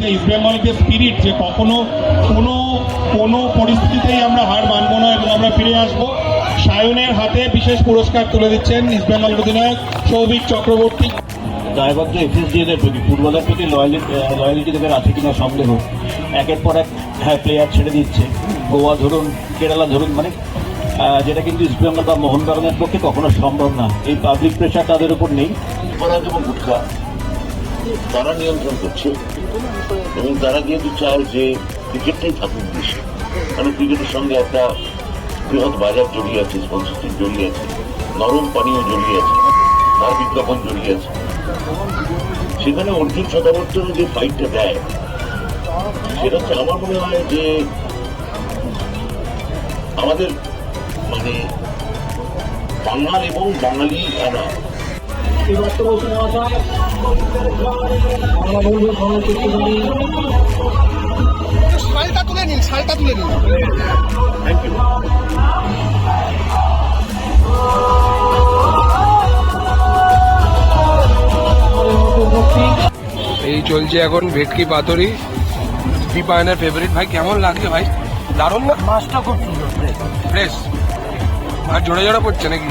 যে যে স্পিরিট যে কখনো কোনো কোনো পরিস্থিতিতেই আমরা হার মানব না এবং আমরা ফিরে আসব। সায়নের হাতে বিশেষ পুরস্কার তুলে দিচ্ছেন ইস্টবেঙ্গল অধিনায়ক সৌভিক চক্রবর্তী। দায়বদ্ধ এফএসডিএদের প্রতি ফুটবলের প্রতি লয়ালিটি তাদের আছে কিনা সন্দেহ। একের পর এক হ্যাঁ প্লেয়ার ছেড়ে দিচ্ছে। গোয়া ধরুন কেরালা ধরুন মানে যেটা কিন্তু ইস্টবেঙ্গল বা মোহনবাগানের পক্ষে কখনো সম্ভব না। এই পাবলিক প্রেশার তাদের উপর নেই। এবং গুটখা তারা নিয়ন্ত্রণ করছে। এবং তারা যেহেতু চায় যে ক্রিকেটটাই থাকুক দেশে। কারণ ক্রিকেটের সঙ্গে একটা বৃহৎ বাজার জড়িয়ে আছে, স্পন্সরশিপ জড়িয়ে আছে, নরম পানীয় জড়িয়ে আছে, তার বিজ্ঞাপন জড়িয়ে আছে। সেখানে অর্জুন শতাবর্তন যে ফাইটটা দেয়, সেটা হচ্ছে আমার মনে হয় যে আমাদের মানে বাঙাল এবং বাঙালি আনা শালটা তুলে নিন শালটা তুলে নিন। থ্যাংক ইউ এই চলছে এখন ভেটকি পাতুরি। বিপায়নের ফেভারিট ভাই কেমন লাগছে ভাই? দারুণ না? মাছটা খুব সুন্দর ফ্রেশ আর জোরে জোড়া পড়ছে নাকি?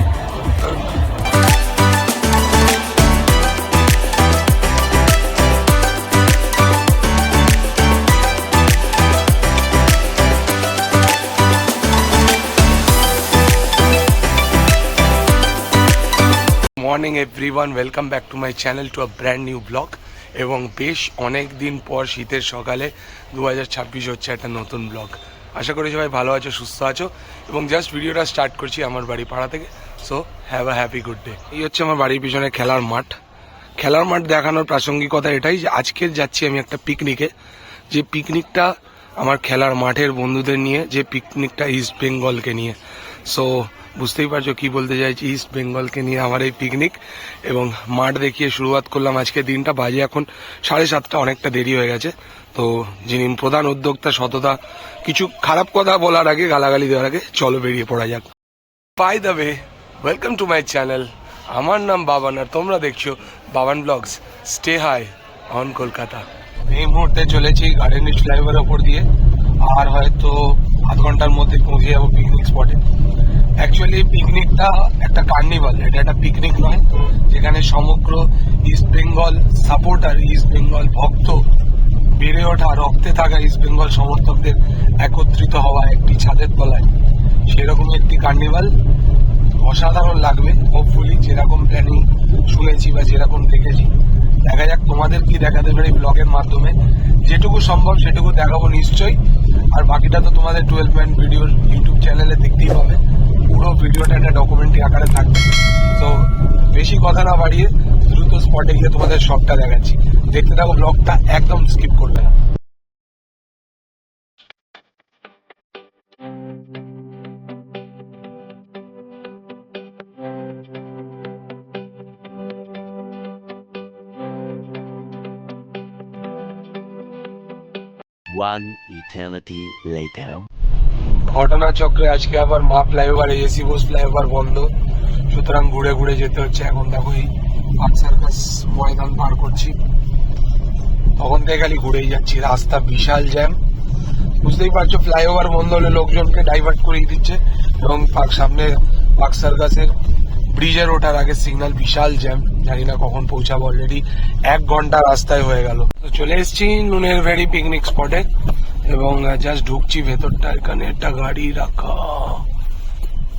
Morning everyone welcome back to my channel to a brand new vlog এবং বেশ অনেক দিন পর শীতের সকালে দু হাজার ছাব্বিশ হচ্ছে একটা নতুন ব্লগ আশা করি সবাই ভালো আছো, সুস্থ আছো। এবং জাস্ট ভিডিওটা স্টার্ট করছি আমার বাড়ি পাড়া থেকে। So have a happy good day এই হচ্ছে আমার বাড়ির পিছনে খেলার মাঠ। খেলার মাঠ দেখানোর প্রাসঙ্গিকতা এটাই যে আজকে যাচ্ছি আমি একটা পিকনিকে যে পিকনিকটা আমার খেলার মাঠের বন্ধুদের নিয়ে, যে পিকনিকটা ইস্ট বেঙ্গলকে নিয়ে। সো বুঝতেই পারছ কি বলতে চাইছি? ইস্ট বেঙ্গলকে নিয়ে আমার এই পিকনিক এবং মাঠ দেখিয়ে শুরুয়াত করলাম। আজকে দিনটা বাজে এখন সাড়ে সাতটা, অনেকটা দেরি হয়ে গেছে। তো যিনি প্রধান উদ্যোক্তা সততা, কিছু খারাপ কথা বলার আগে, গালাগালি দেওয়ার আগে, চলো বেরিয়ে পড়া যাক। The way welcome to my channel আমার নাম বাবান আর তোমরা দেখছ Baban vlogs. Stay high on Kolkata এই মুহূর্তে চলেছি গার্ডেন ফ্লাইওভারের ওপর দিয়ে। আর হয়তো আধ ঘণ্টার মধ্যে পৌঁছে যাব পিকনিক স্পটে অ্যাকচুয়ালি পিকনিকটা একটা কার্নিভাল এটা একটা পিকনিক নয়। যেখানে সমগ্র East Bengal supporter East Bengal ভক্ত বেড়ে ওঠা, রক্তে থাকা ইস্ট বেঙ্গল সমর্থকদের একত্রিত হওয়া একটি ছাদের তলায়। সেরকম একটি কার্নিভাল অসাধারণ লাগবে হোপফুলি যেরকম প্ল্যানিং শুনেছি বা যেরকম দেখেছি। দেখা যাক তোমাদের কি দেখাতে পারি ব্লগের মাধ্যমে। যেটুকু সম্ভব সেটুকু দেখাবো নিশ্চয়ই। আর বাকিটা তো তোমাদের টুয়েলভ পয়েন্ট ভিডিওর ইউটিউব চ্যানেলে দেখতেই পাবে। পুরো ভিডিওটা একটা ডকুমেন্টারি আকারে থাকবে। তো বেশি কথা না বাড়িয়ে দ্রুত স্পটে গিয়ে তোমাদের সবটা দেখাচ্ছি। দেখতে থাকো ব্লগটা একদম স্কিপ করবে না। One eternity later. ঘটনা চক্রে আজকে আবার মা ফ্লাইওভার এসি বোস ফ্লাইওভার বন্ধ। সুতরাং ঘুরে ঘুরে যেতে হচ্ছে। এখন দেখো এই পার্ক সার্কাস ময়দান পার করছি। তখন থেকে খালি ঘুরেই যাচ্ছি। রাস্তা বিশাল জ্যাম। বুঝতেই পারছ, ফ্লাইওভার বন্ধ হলে লোকজনকে ডাইভার্ট করিয়ে দিচ্ছে। এবং পার্ক সামনে পার্ক সার্কাসের ব্রিজের ওঠার আগে সিগন্যাল বিশাল জ্যাম, জানি না কখন পৌঁছাবো অলরেডি এক ঘণ্টা রাস্তায় হয়ে গেল। তো চলে এসেছি নুনের ভেরি পিকনিক স্পটে এবং জাস্ট ঢুকছি ভেতরটা, এখানে একটা গাড়ি রাখা।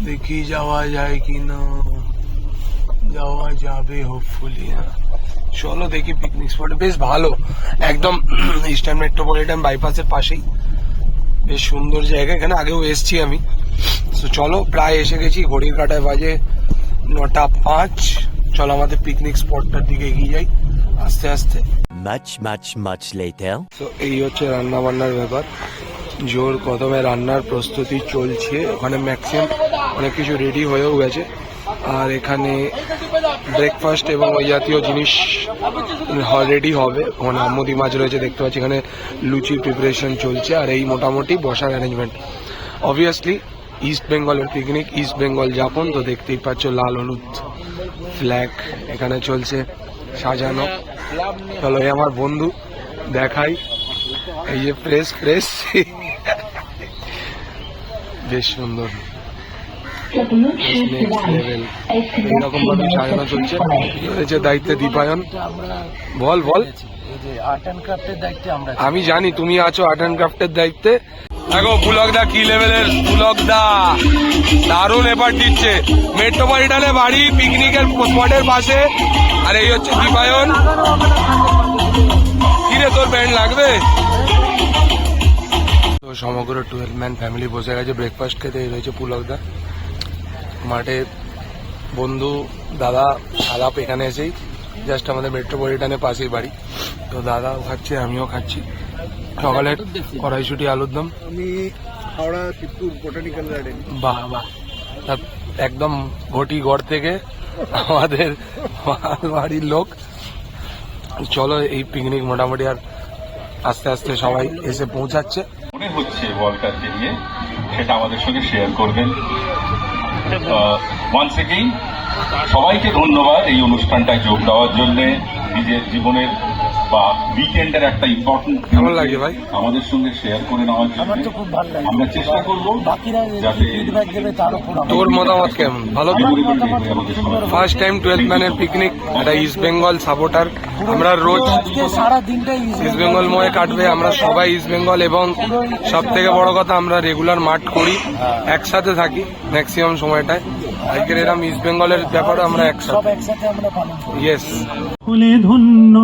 দেখি যাওয়া যায় কি না যাওয়া যাবে হোপফুলি চলো দেখি পিকনিক স্পট বেশ ভালো। একদম ইস্টার্ন মেট্রোপলিটন বাইপাসের পাশেই। বেশ সুন্দর জায়গা। এখানে আগেও এসছি আমি। তো চলো, প্রায় এসে গেছি। ঘড়ির কাটায় বাজে নটা পাঁচ। চলো আমাদের পিকনিক স্পটটার দিকে এগিয়ে যাই। আস্তে আস্তে। Much, much, much later. তো এই হচ্ছে রান্না বান্নার ব্যাপার। জোর কদমে রান্নার প্রস্তুতি চলছে। ওখানে ম্যাক্সিমাম অনেক কিছু রেডি হয়েও গেছে। আর এখানে ব্রেকফাস্ট এবং ওই জাতীয় জিনিস রেডি হবে। ওখানে আম্মদি মাছ রয়েছে দেখতে পাচ্ছি। এখানে লুচির প্রিপারেশন চলছে। আর এই মোটামুটি বসার অ্যারেঞ্জমেন্ট অবভিয়াসলি ইস্ট বেঙ্গলের পিকনিক ইস্ট বেঙ্গল যাপন তো দেখতেই পাচ্ছ লাল হলুদ ফ্ল্যাগ এখানে চলছে সাজানো। চলো এই আমার বন্ধু দেখাই। এই যে ফ্রেশ ফ্রেশ বেশ সুন্দর। লেভেল এইরকম ভাবে সাজানো চলছে? রয়েছে দায়িত্বে দীপায়ন। বল বল। আমি জানি তুমি আছো আর্ট অ্যান্ড ক্রাফটের দায়িত্বে। দেখো পুলক দা কি লেভেলের পুলক দা দারুণ এবার দিচ্ছে। মেট্রোপলিটনে বাড়ি পিকনিকের স্পটের পাশে। আর এই হচ্ছে দীপায়ন। কিরে, তোর ব্যান্ড লাগবে? তো সমগ্র টুয়েলভ ম্যান ফ্যামিলি বসে গেছে ব্রেকফাস্ট খেতে। রয়েছে পুলক দা মাঠে বন্ধু, দাদা, আলাপ এখানে এসেই। জাস্ট আমাদের মেট্রোপলিটনের পাশেই বাড়ি। তো দাদাও খাচ্ছে, আমিও খাচ্ছি। সকালে কড়াইশুটি আলুর দম। আমি হাওড়া শিবপুর বোটানিক্যাল গার্ডেন। বাহ বাহ। একদম ঘটি গড় থেকে আমাদের বাড়ির লোক। চলো এই পিকনিক মোটামুটি আর আস্তে আস্তে সবাই এসে পৌঁছাচ্ছে। মনে হচ্ছে ওয়ার্ল্ডকাপকে নিয়ে সেটা আমাদের সঙ্গে শেয়ার করবেন। ওয়ান্স এগেইন সবাইকে ধন্যবাদ এই অনুষ্ঠানটায় যোগ দেওয়ার জন্য। নিজের জীবনের বা উইকেন্ডের একটা ইম্পর্টেন্ট কেমন লাগে ভাই? আমাদের সঙ্গে শেয়ার করে নেওয়ার জন্য আমরা চেষ্টা করব যাতে তোর মতামত কেমন? ভালো? তো পরিবর্তন হয় আমাদের সবার। ফার্স্ট টাইম টুয়েলভ ম্যানের পিকনিক একটা ইস্ট বেঙ্গল সাপোর্টার আমরা রোজ ইস্ট বেঙ্গল ময়ে কাটবে। আমরা সবাই ইস্ট বেঙ্গল এবং সব থেকে বড় কথা আমরা রেগুলার মাঠ করি একসাথে থাকি ম্যাক্সিমাম সময়টায়। আজকের এরকম ইস্ট বেঙ্গলের ব্যাপারে আমরা একসাথে। ইয়েস হলে ধন্য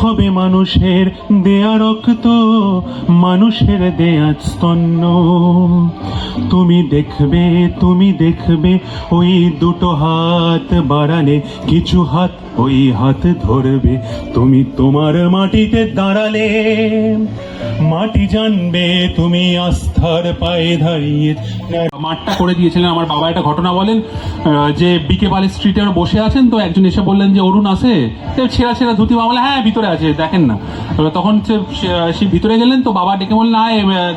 হবে মানুষের দেয়া রক্ত মানুষের দেয়া স্তন্য। তুমি দেখবে তুমি দেখবে ওই দুটো হাত বাড়ালে কিছু হাত ওই হাত ধরবে। তুমি তোমার মাটিতে দাঁড়ালে মাটি জানবে তুমি আস্থার পায়ে দাঁড়িয়ে। মাঠটা করে দিয়েছিলেন আমার বাবা। একটা ঘটনা বলেন যে বিকে বালি স্ট্রিটে বসে আছেন, তো একজন এসে বললেন যে, অরুণ আছে? ছেঁড়া ছেঁড়া ধুতি বাবা হ্যাঁ ভিতরে আছে, দেখেন না। তখন সে সে ভিতরে গেলেন, তো বাবা ডেকে বললেন না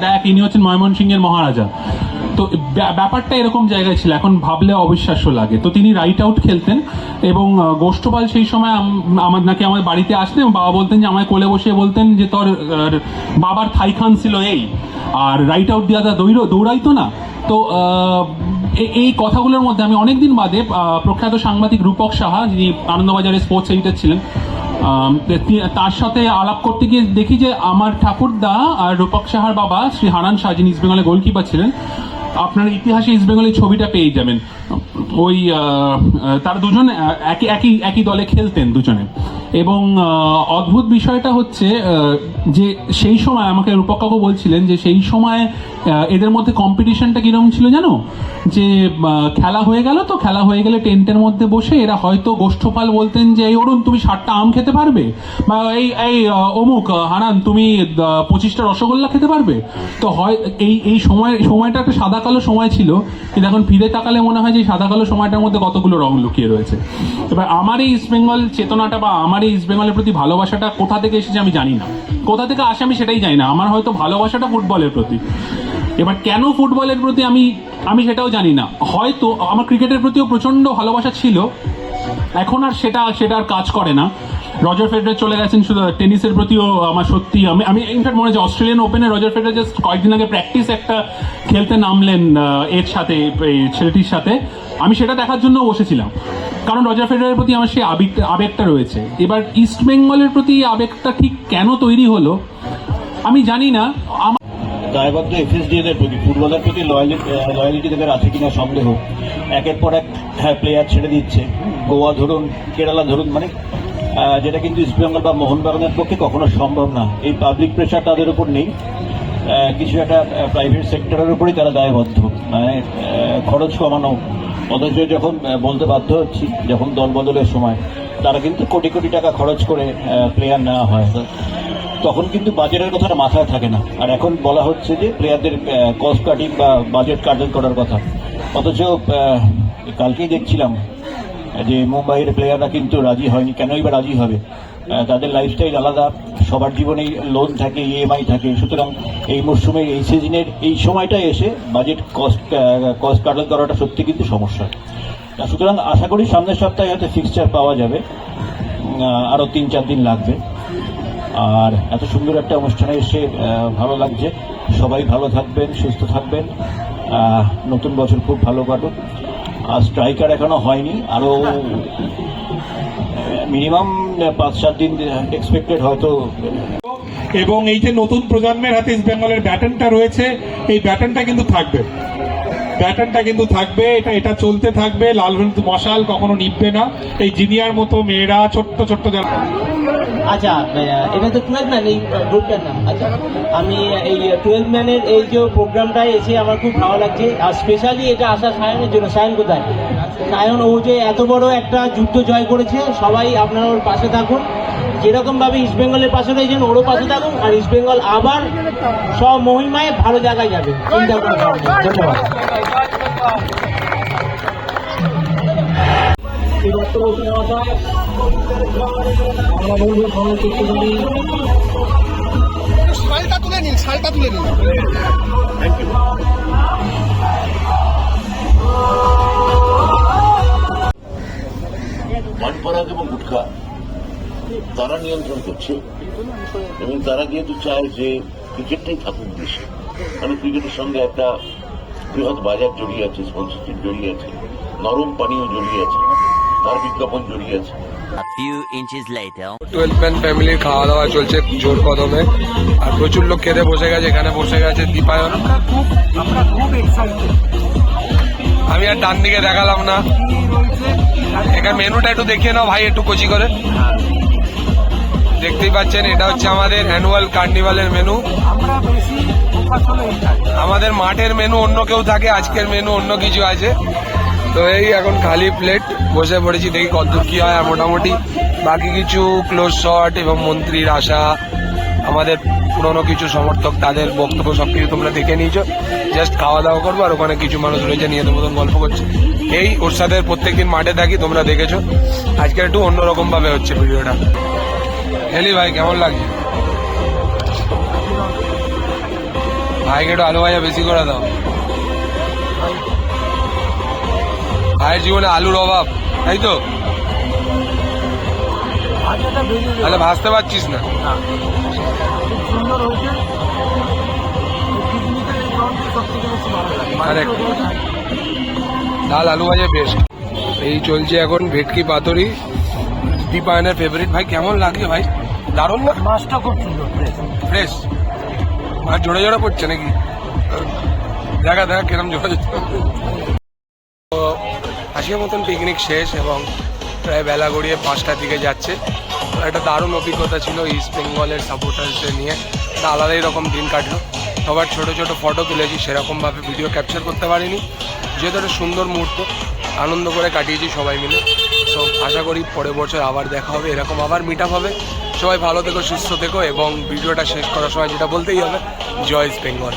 দেখ, ইনি হচ্ছেন ময়মনসিংহের মহারাজা। তো ব্যাপারটা এরকম জায়গায় ছিল, এখন ভাবলে অবিশ্বাস্য লাগে। তো তিনি রাইট আউট খেলতেন এবং গোষ্ঠপাল সেই সময় আমার নাকি আমার বাড়িতে আসতেন বাবা বলতেন যে, আমায় কোলে বসে বলতেন যে, তোর বাবার থাইখান ছিল এই। আর রাইট আউট দেওয়া দৌড় দৌড়াইতো না। তো এই কথাগুলোর মধ্যে আমি অনেকদিন বাদে প্রখ্যাত সাংবাদিক রূপক সাহা, যিনি আনন্দবাজারের স্পোর্টস এডিটর ছিলেন তার সাথে আলাপ করতে গিয়ে দেখি যে, আমার ঠাকুরদা আর রূপক সাহার বাবা, শ্রী হারান শাহ, যিনি ইস্ট বেঙ্গলের গোলকিপার ছিলেন আপনার ইতিহাসে ইস্ট বেঙ্গলের ছবিটা পেয়ে যাবেন। ওই তারা দুজন একই একই একই দলে খেলতেন দুজনে। এবং অদ্ভুত বিষয়টা হচ্ছে যে সেই সময় আমাকে রূপক কাকু বলছিলেন যে সেই সময় এদের মধ্যে কম্পিটিশনটা কীরকম ছিল জানো? যে খেলা হয়ে গেল তো, খেলা হয়ে গেলে টেন্টের মধ্যে বসে এরা হয়তো গোষ্ঠপাল বলতেন যে, এই অরুণ, তুমি ষাটটা আম খেতে পারবে? বা, এই এই অমুক হারান, তুমি পঁচিশটা রসগোল্লা খেতে পারবে? তো হয়, এই এই সময়, সময়টা একটা সাদা কালো সময় ছিল। কিন্তু এখন ফিরে তাকালে মনে হয় যে সাদা কালো সময়টার মধ্যে কতগুলো রং লুকিয়ে রয়েছে। এবার আমার এই ইস্ট বেঙ্গল চেতনাটা বা আমার এই ইস্ট বেঙ্গলের প্রতি ভালোবাসাটা কোথা থেকে এসেছে আমি জানি না। কোথা থেকে আসে আমি সেটাই জানি না। আমার হয়তো ভালোবাসাটা ফুটবলের প্রতি। এবার কেন ফুটবলের প্রতি আমি আমি সেটাও জানি না। হয়তো আমার ক্রিকেটের প্রতিও প্রচণ্ড ভালোবাসা ছিল। এখন আর সেটা সেটা আর কাজ করে না। রজার ফেডার চলে গেছেন শুধু টেনিসের প্রতিও আমার সত্যি, আমি আমি ইনফ্যাক্ট মনে হচ্ছে অস্ট্রেলিয়ান ওপেনে রজার ফেডার জাস্ট কয়েকদিন আগে প্র্যাকটিস একটা খেলতে নামলেন এর সাথে, এই ছেলেটির সাথে। আমি সেটা দেখার জন্য বসেছিলাম। কারণ রজার ফেডারের প্রতি আমার সেই আবেগ আবেগটা রয়েছে। এবার ইস্ট বেঙ্গলের প্রতি আবেগটা ঠিক কেন তৈরি হলো, আমি জানি না। দায়বদ্ধ এফএসডিএন এর প্রতি, ফুটবলের প্রতি লয়ালিটি তাদের আছে কিনা সন্দেহ। একের পর এক প্লেয়ার ছেড়ে দিচ্ছে। গোয়া ধরুন, কেরালা ধরুন মানে যেটা কিন্তু ইস্টবেঙ্গল বা মোহনবাগানের পক্ষে কখনো সম্ভব না। এই পাবলিক প্রেশার তাদের উপর নেই। কিছু একটা প্রাইভেট সেক্টরের উপরই তারা দায়বদ্ধ। মানে খরচ কমানো। অথচ যখন বলতে বাধ্য হচ্ছি, যখন দল বদলের সময়, তারা কিন্তু কোটি কোটি টাকা খরচ করে প্লেয়ার নেওয়া হয়। তখন কিন্তু বাজেটের কথাটা মাথায় থাকে না। আর এখন বলা হচ্ছে যে প্লেয়ারদের কস্ট কাটিং বা বাজেট কাটিং করার কথা। অথচ কালকেই দেখছিলাম, যে মুম্বাইয়ের প্লেয়াররা কিন্তু রাজি হয়নি। কেনই বা রাজি হবে? তাদের লাইফস্টাইল আলাদা, সবার জীবনেই লোন থাকে ইএমআই থাকে। সুতরাং এই মরশুমে, এই সিজনের এই সময়টা এসে বাজেট কস্ট কস্ট কাটিং করাটা সত্যি কিন্তু সমস্যা। সুতরাং আশা করি সামনের সপ্তাহে হয়তো ফিক্সচার পাওয়া যাবে। আরও তিন, চার দিন লাগবে। আর এত সুন্দর একটা অনুষ্ঠানে এসে ভালো লাগছে। সবাই ভালো থাকবেন, সুস্থ থাকবেন। নতুন বছর খুব ভালো কাটুক। আর স্ট্রাইকার এখনও হয়নি, আরও মিনিমাম পাঁচ, সাত দিন এক্সপেক্টেড হয়তো। এবং এই যে নতুন প্রজন্মের হাতে ইস্ট বেঙ্গলের ব্যাটনটা রয়েছে, এই ব্যাটনটা কিন্তু থাকবে। ব্যাটনটা কিন্তু থাকবে, এটা এটা চলতে থাকবে, লাল হলুদ মশাল কখনো নিববে না। এই জিনিয়ার মতো মেয়েরা, ছোট্ট ছোট্ট যারা আচ্ছা এটা তো টুয়েলভ ম্যান এই গ্রুপটার নাম। আচ্ছা আমি এই টুয়েলভ ম্যানের এই যে প্রোগ্রামটায় এসে আমার খুব ভালো লাগছে। আর স্পেশালি এটা আসা সায়নের জন্য। সায়ন কোথায়? সায়ন, ও যে এত বড় একটা যুদ্ধ জয় করেছে, সবাই আপনারা ওর পাশে থাকুন। যেরকম ভাবে ইস্ট বেঙ্গলের পাশে রয়েছেন ওরও পাশে থাকুন আর ইস্ট বেঙ্গল আবার সব মহিমায় ভালো জায়গায় যাবে। চিন্তা করে ধন্যবাদ। এই বক্তব্য নেওয়া যায় আমরা বলব সবাই করতে পারি শালটা তুলে নিন শালটা তুলে নিন। পানপরাগ এবং গুটখা। তারা নিয়ন্ত্রণ করছে এবং তারা যেহেতু চায় যে ক্রিকেটটাই থাকুক দেশে। মানে ক্রিকেটের সঙ্গে একটা বৃহৎ বাজার জড়িয়ে আছে স্পন্সরশিপ জড়িয়ে আছে নরম পানীয় জড়িয়ে আছে তার বিজ্ঞাপন জড়িয়ে আছে। A few inches later. Twelve man ফ্যামিলির খাওয়া দাওয়া চলছে জোর কদমে। আর প্রচুর লোক খেতে বসে গেছে এখানে বসে গেছে দীপায়ন। আমি আর ডান দিকে দেখালাম না। এখানে মেনুটা একটু দেখিয়ে নাও ভাই একটু কচি করে। দেখতেই পাচ্ছেন, এটা হচ্ছে আমাদের অ্যানুয়াল কার্নিভালের মেনু আমাদের মাঠের মেনু অন্য কেউ থাকে, আজকের মেনু অন্য কিছু আছে। তো এই এখন খালি প্লেট বসে পড়েছি, দেখি কতদূর কি হয়। মোটামুটি বাকি কিছু ক্লোজ শট এবং মন্ত্রীর আশা, আমাদের পুরনো কিছু সমর্থক, তাদের বক্তব্য সবকিছু তোমরা দেখে নিয়েছো। জাস্ট খাওয়া দাওয়া করব, আর ওখানে কিছু মানুষ রয়েছে, নিয়ে মতন গল্প করছে। এই ওর সাথে প্রত্যেকদিন মাঠে থাকি, তোমরা দেখেছ। আজকে একটু অন্যরকম ভাবে হচ্ছে ভিডিওটা। হেলি ভাই কেমন লাগছে ভাইকে একটু আলু ভাজা বেশি করে দাও। ভাইয়ের জীবনে আলুর অভাব তাই তো? তাহলে ভাজতে পারছিস না. ডাল আলু ভাজা বেস্ট এই চলছে এখন ভেটকি পাতুরি। দীপায়নের ফেভারিট ভাই কেমন লাগে ভাই? দারুণ না? মাছটা খুব সুন্দর ফ্রেশ আর জোরে জোরে পড়ছে নাকি? দেখা দেখা কিরম জোরে তো আজকের মতন পিকনিক শেষ এবং প্রায় বেলা গড়িয়ে পাঁচটার দিকে যাচ্ছে। একটা দারুণ অভিজ্ঞতা ছিল ইস্ট বেঙ্গলের সাপোর্টার্সদের নিয়ে। একটা আলাদাই রকম দিন কাটলো। সবার ছোট ছোট ফটো তুলেছি সেরকমভাবে ভিডিও ক্যাপচার করতে পারিনি। যেহেতু একটা সুন্দর মুহূর্ত আনন্দ করে কাটিয়েছি সবাই মিলে। তো আশা করি পরের বছর আবার দেখা হবে, এরকম আবার মিট আপ হবে। সবাই ভালো থেকো, সুস্থ থেকো, এবং ভিডিওটা শেষ করার সময় যেটা বলতেই হবে, জয় বেঙ্গল।